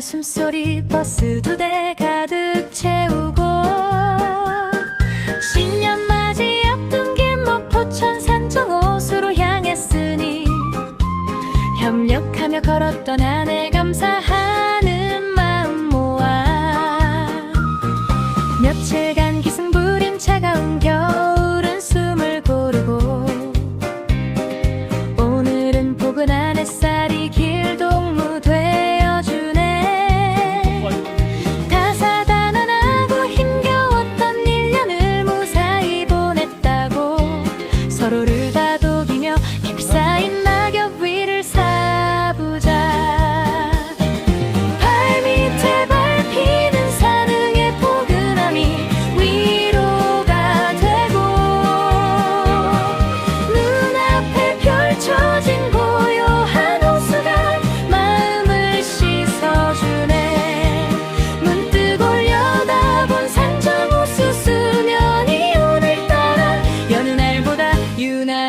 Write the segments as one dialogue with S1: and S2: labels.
S1: 숨소리 버스 두 대 가득 채우고 신년 맞이 앞둔 길 목 포천 산정 호수로 향했으니 협력하며 걸었던 아내 감사하는 마음 모아 며칠간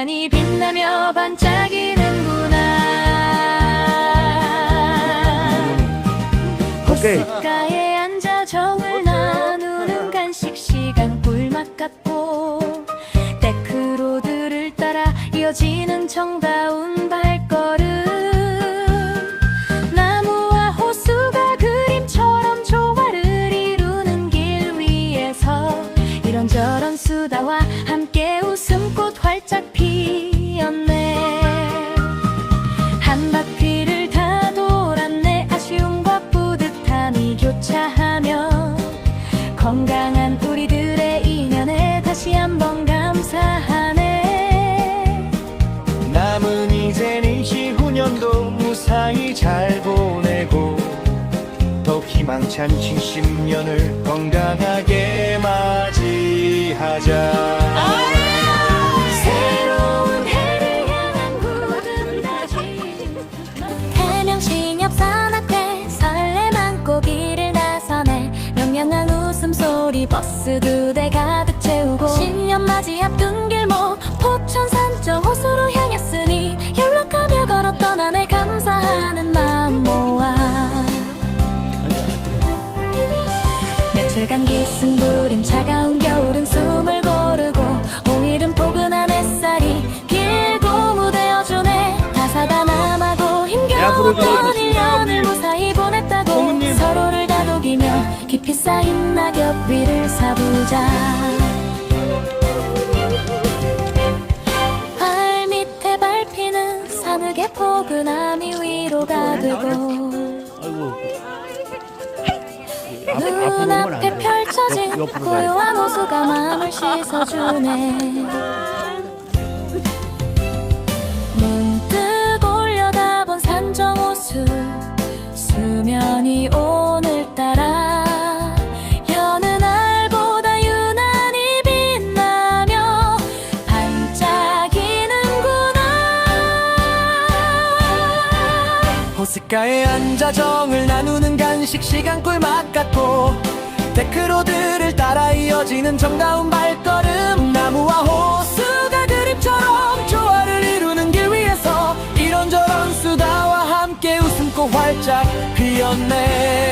S1: 유난히 빛나며 반짝이는구나
S2: 오케이.
S1: 호숫가에 앉아 정을 나누는 간식 시간 꿀맛 같고 데크로드를 따라 이어지는 정다운 건강한 우리들의 인연에 다시 한번 감사하네.
S2: 남은 이젠 25년도 무사히 잘 보내고 더욱 희망찬 70년을 건강하게 맞이하자
S1: 웃음소리 버스 두 대 가득 채우고 신년 맞이 앞둔 길목 포천 산정 호수로 향했으니 연락하며 걸었던 아내 감사하는 마음 모아. 며칠간 기승부린 차가운 겨울은 숨을 고르고 오늘은 포근한 햇살이 길고 무대어주네. 다사다 남하고 힘겨웠던 1년을 무사히 보냈다고 서로를 다독이며 깊이 쌓인 위를 사부자. 발 밑에 밟히는 산흙의 포근함이 위로가 되고 눈앞에 펼쳐진 고요한 호수가 마음을 씻어주네
S2: 호숫가에 앉아 정을 나누는 간식 시간 꿀맛 같고 데크로드를 따라 이어지는 정다운 발걸음 나무와 호수가 그림처럼 조화를 이루는 길 위에서 이런저런 수다와 함께 웃음꽃 활짝 피었네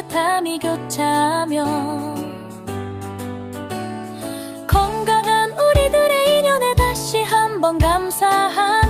S1: 뿌듯함이 교차하며 건강한 우리들의 인연에 다시 한번 감사하